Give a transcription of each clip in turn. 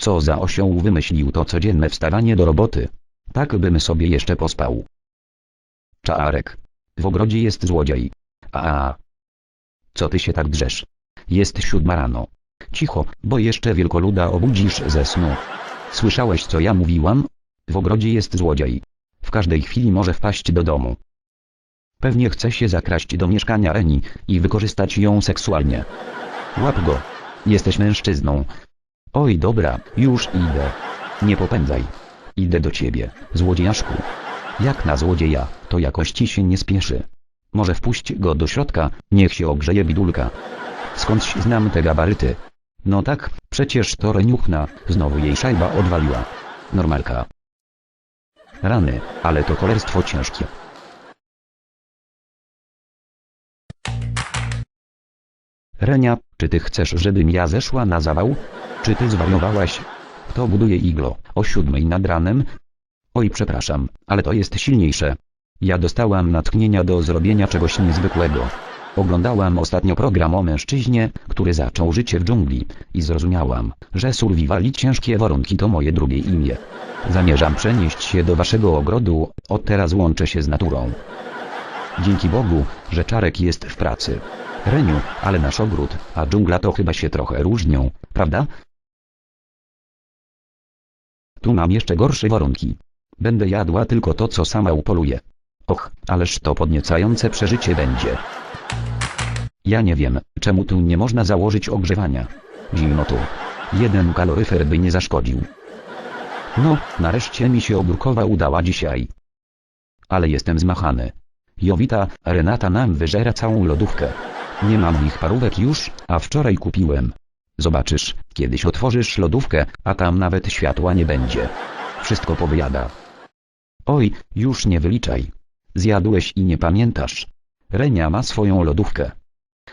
Co za osioł wymyślił to codzienne wstawanie do roboty. Tak bym sobie jeszcze pospał. Czarek. W ogrodzie jest złodziej. A. Co ty się tak drzesz? Jest siódma rano. Cicho, bo jeszcze wielkoluda obudzisz ze snu. Słyszałeś co ja mówiłam? W ogrodzie jest złodziej. W każdej chwili może wpaść do domu. Pewnie chce się zakraść do mieszkania Eni i wykorzystać ją seksualnie. Łap go. Jesteś mężczyzną. Oj dobra, już idę. Nie popędzaj. Idę do ciebie, złodziejaszku. Jak na złodzieja, to jakoś ci się nie spieszy. Może wpuść go do środka, niech się ogrzeje bidulka. Skądś znam te gabaryty. No tak, przecież to reniuchna, znowu jej szajba odwaliła. Normalka. Rany, ale to cholerstwo ciężkie. Renia, czy ty chcesz, żebym ja zeszła na zawał? Czy ty zwariowałaś? Kto buduje iglo, o siódmej nad ranem? Oj przepraszam, ale to jest silniejsze. Ja dostałam natchnienia do zrobienia czegoś niezwykłego. Oglądałam ostatnio program o mężczyźnie, który zaczął życie w dżungli i zrozumiałam, że survival i ciężkie warunki to moje drugie imię. Zamierzam przenieść się do waszego ogrodu, od teraz łączę się z naturą. Dzięki Bogu, że Czarek jest w pracy. Reniu, ale nasz ogród, a dżungla to chyba się trochę różnią, prawda? Tu mam jeszcze gorsze warunki. Będę jadła tylko to co sama upoluję. Och, ależ to podniecające przeżycie będzie. Ja nie wiem, czemu tu nie można założyć ogrzewania. Zimno tu. Jeden kaloryfer by nie zaszkodził. No, nareszcie mi się ogórkowa udała dzisiaj. Ale jestem zmachany. Jowita, Renata nam wyżera całą lodówkę. Nie mam ich parówek już, a wczoraj kupiłem. Zobaczysz, kiedyś otworzysz lodówkę, a tam nawet światła nie będzie. Wszystko powyjada. Oj, już nie wyliczaj. Zjadłeś i nie pamiętasz. Renia ma swoją lodówkę.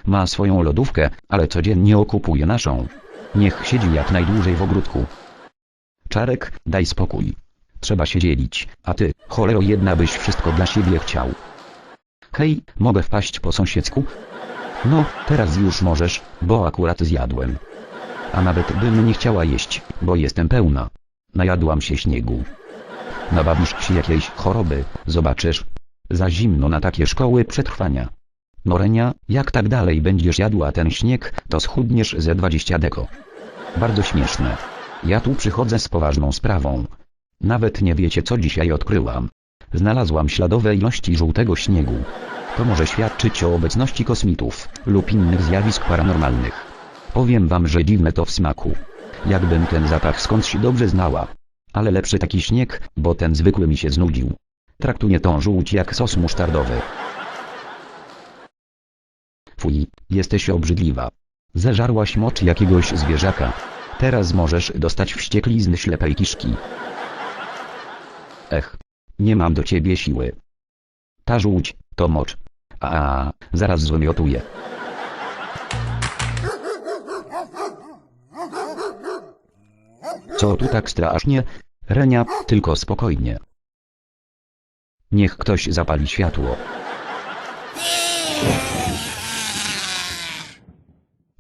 Ma swoją lodówkę, ale codziennie okupuje naszą. Niech siedzi jak najdłużej w ogródku. Czarek, daj spokój. Trzeba się dzielić, a ty, cholero jedna byś wszystko dla siebie chciał. Hej, mogę wpaść po sąsiedzku? No, teraz już możesz, bo akurat zjadłem. A nawet bym nie chciała jeść, bo jestem pełna. Najadłam się śniegu. Nabawisz się jakiejś choroby, zobaczysz. Za zimno na takie szkoły przetrwania. Norenia, jak tak dalej będziesz jadła ten śnieg, to schudniesz ze 20 deko. Bardzo śmieszne. Ja tu przychodzę z poważną sprawą. Nawet nie wiecie co dzisiaj odkryłam. Znalazłam śladowe ilości żółtego śniegu. To może świadczyć o obecności kosmitów lub innych zjawisk paranormalnych. Powiem wam, że dziwne to w smaku. Jakbym ten zapach skądś dobrze znała. Ale lepszy taki śnieg, bo ten zwykły mi się znudził. Traktuję tą żółć jak sos musztardowy. Fuj, jesteś obrzydliwa. Zeżarłaś mocz jakiegoś zwierzaka. Teraz możesz dostać wścieklizny ślepej kiszki. Ech. Nie mam do ciebie siły. Ta żółć, to mocz. A, zaraz zwymiotuję. Co tu tak strasznie? Renia, tylko spokojnie. Niech ktoś zapali światło.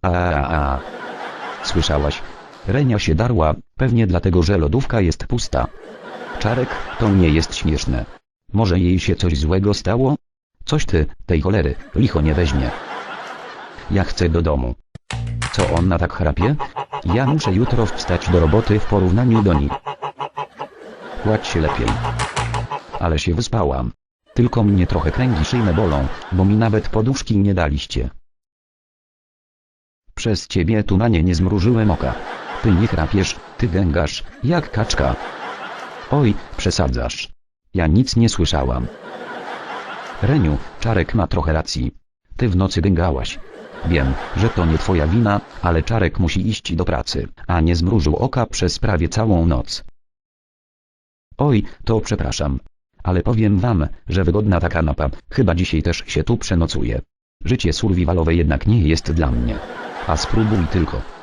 A, a, a. Słyszałaś? Renia się darła, pewnie dlatego, że lodówka jest pusta. Czarek, to nie jest śmieszne. Może jej się coś złego stało? Coś ty, tej cholery, licho nie weźmie. Ja chcę do domu. Co ona tak chrapie? Ja muszę jutro wstać do roboty w porównaniu do niej. Kładź się lepiej. Ale się wyspałam. Tylko mnie trochę kręgi szyjne bolą, bo mi nawet poduszki nie daliście. Przez ciebie tu na nie nie zmrużyłem oka. Ty nie chrapiesz, ty gęgasz, jak kaczka. Oj, przesadzasz. Ja nic nie słyszałam. Reniu, Czarek ma trochę racji. Ty w nocy gęgałaś. Wiem, że to nie twoja wina, ale Czarek musi iść do pracy, a nie zmrużył oka przez prawie całą noc. Oj, to przepraszam. Ale powiem wam, że wygodna ta kanapa, chyba dzisiaj też się tu przenocuje. Życie survivalowe jednak nie jest dla mnie. A spróbuj tylko.